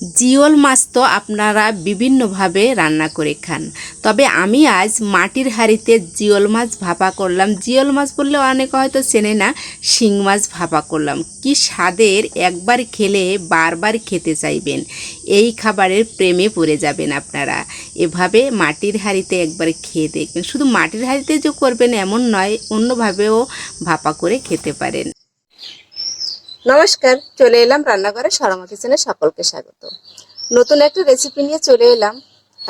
জিওল মাছ তো আপনারা বিভিন্নভাবে রান্না করে খান। তবে আমি আজ মাটির হাঁড়িতে জিওল মাছ ভাপা করলাম। জিওল মাছ বললে অনেকে হয়তো চেনে না, শিং মাছ ভাপা করলাম। কি স্বাদের একবার খেলে বারবার খেতে চাইবেন। এই খাবারের প্রেমে পড়ে যাবেন আপনারা। এভাবে মাটির হাঁড়িতে একবার খেয়ে দেখবেন। শুধু মাটির হাঁড়িতে যে করবেন এমন নয়, অন্যভাবেও ভাপা করে খেতে পারেন। নমস্কার, চলে এলাম রান্নাঘরে সরমা কিচেনে সকলকে স্বাগত। নতুন একটা রেসিপি নিয়ে চলে এলাম,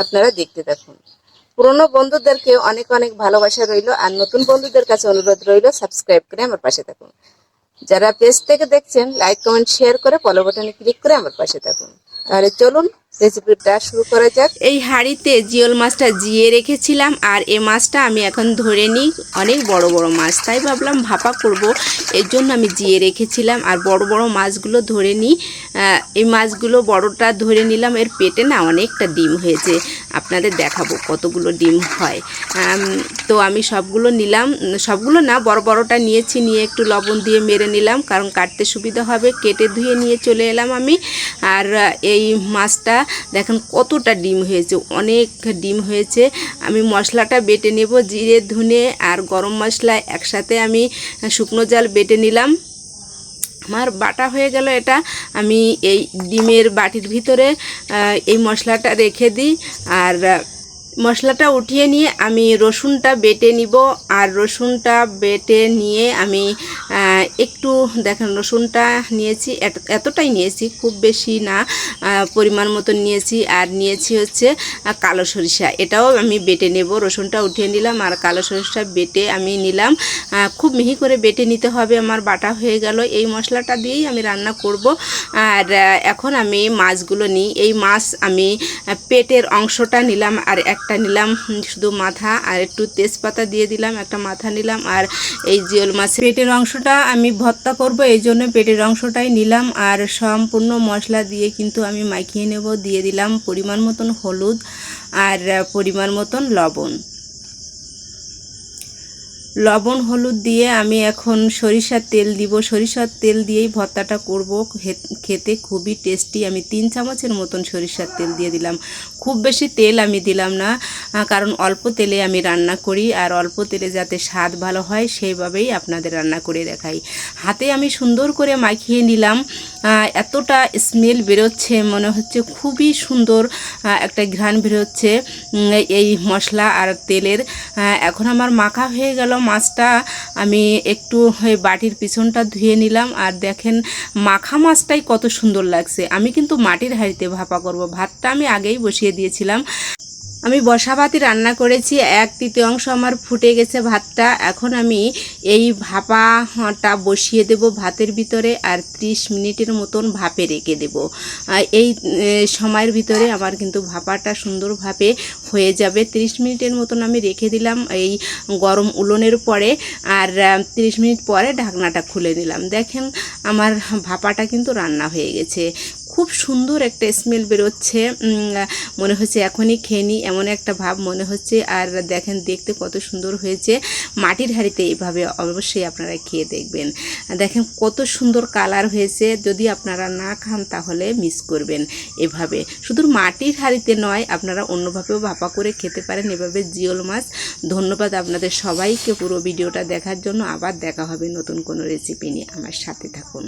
আপনারা দেখতে দেখুন পুরনো বন্ধুদেরকে অনেক অনেক ভালোবাসা রইল, আর নতুন বন্ধুদের কাছে অনুরোধ রইল সাবস্ক্রাইব করে আমার পাশে থাকুন। যারা পেজ থেকে দেখছেন লাইক কমেন্ট শেয়ার করে ফলো বাটনে ক্লিক করে আমার পাশে থাকুন। তাহলে চলুন রেসিপিটা শুরু করা যাক। এই হাঁড়িতে জিওল মাছটা জিয়ে রেখেছিলাম আর এই মাছটা আমি এখন ধরে নিই। অনেক বড় বড় মাছ, তাই ভাবলাম ভাপা করব। এর জন্য আমি জিয়ে রেখেছিলাম আর বড় বড় মাছগুলো ধরে নিই। এই মাছগুলো বড়টা ধরে নিলাম, এর পেটে না অনেকটা ডিম হয়েছে। আপনাদের দেখাবো কতগুলো ডিম হয়। তো আমি সবগুলো নিলাম। সবগুলো না, বড় বড়টা নিয়েছি, নিয়ে একটু লবণ দিয়ে মেরে নিলাম, কারণ কাটতে সুবিধা হবে। কেটে ধুয়ে নিয়ে চলে এলাম আমি। আর এই মাছটা দেখেন কতটা ডিম হয়েছে অনেক ডিম হয়েছে। আমি মশলাটা বেটে নেব জিরে, ধুনে আর গরম মশলা একসাথে আমি শুকনো জাল বেটে নিলাম। আমার বাটা হয়ে গেল এটা। আমি এই ডিমের বাটির ভিতরে এই মশলাটা রেখে দিই। আর মশলাটা উঠিয়ে নিয়ে আমি রসুনটা বেটে নিব, আর রসুনটা বেটে নিয়ে আমি একটু দেখেন রসুনটা নিয়েছি, এত- এতটাই নিয়েছি, খুব বেশি না পরিমাণ মতো নিয়েছি, আর নিয়েছি হচ্ছে কালো সরিষা। এটাও আমি বেটে নেব, রসুনটা উঠিয়ে নিলাম, আর কালো সরিষা বেটে আমি নিলাম খুব মিহি করে বেটে নিতে হবে, আমার বাটা হয়ে গেল। এই মশলাটা দিয়েই আমি রান্না করব, আর এখন আমি মাছগুলো নিই। এই মাছ আমি পেটের অংশটা নিলাম, আর একটা নিলাম শুধু মাথা আর একটু তেজপাতা দিয়ে দিলাম, একটা মাথা নিলাম আর এই জিওল মাছের পেটের অংশটা আমি ভর্তা করব, এই জন্য পেটের অংশটাই নিলাম আর সম্পূর্ণ মশলা দিয়ে কিন্তু আমি মাখিয়ে নেব, দিয়ে দিলাম পরিমাণ মতন হলুদ আর পরিমাণ মতন লবণ। লবণ, হলুদ দিয়ে আমি এখন সরিষার তেল দিব। সরিষার তেল দিয়েই ভর্তাটা করব। খেতে খুবই টেস্টি আমি তিন চামচের মতন সরিষার তেল দিয়ে দিলাম। খুব বেশি তেল আমি দিলাম না কারণ অল্প তেলে আমি রান্না করি আর অল্প তেলে যাতে স্বাদ ভালো হয় সেইভাবেই আপনাদের রান্না করে দেখাই। হাতে আমি সুন্দর করে মাখিয়ে নিলাম। এতটা স্মেল বেরোচ্ছে, মনে হচ্ছে খুবই সুন্দর একটা ঘ্রাণ বেরোচ্ছে এই মশলা আর তেলের। এখন আমার মাখা হয়ে গেল। মাছটা আমি একটু বাটির পিছনটা ধুয়ে নিলাম। আর দেখেন, মাখা মাছটাই কত সুন্দর লাগছে। আমি কিন্তু মাটির হাঁড়িতে ভাপা করব। ভাতটা আমি আগেই বসিয়ে দিয়েছিলাম। আমি বসা ভাতই রান্না করেছি এক তৃতীয়াংশ আমার ফুটে গেছে ভাতটা। এখন আমি এই ভাপাটা বসিয়ে দেব ভাতের ভিতরে আর 30 মিনিটের মতন ভাপে রেখে দেব। এই সময়ের ভিতরে আমার কিন্তু ভাপাটা সুন্দরভাবে হয়ে যাবে। 30 মিনিটের মতন আমি রেখে দিলাম এই গরম উলনের পরে আর আহ, 30 মিনিট পরে ঢাকনাটা খুলে নিলাম। দেখেন আমার ভাপাটা কিন্তু রান্না হয়ে গেছে। খুব সুন্দর একটা স্মেল বেরোচ্ছে। মনে হচ্ছে এখনই খেয়ে এমন একটা ভাব মনে হচ্ছে। আর দেখেন, দেখতে কত সুন্দর হয়েছে। মাটির হাঁড়িতে এইভাবে অবশ্যই আপনারা খেয়ে দেখবেন। দেখেন, কত সুন্দর কালার হয়েছে। যদি আপনারা না খান, তাহলে মিস করবেন এভাবে। শুধু মাটির হাঁড়িতে নয়, আপনারা অন্যভাবেও ভাপা করে খেতে পারেন এভাবে জিওল মাছ। ধন্যবাদ আপনাদের সবাইকে পুরো ভিডিওটা দেখার জন্য। আবার দেখা হবে নতুন কোনো রেসিপি নিয়ে। আমার সাথে থাকুন।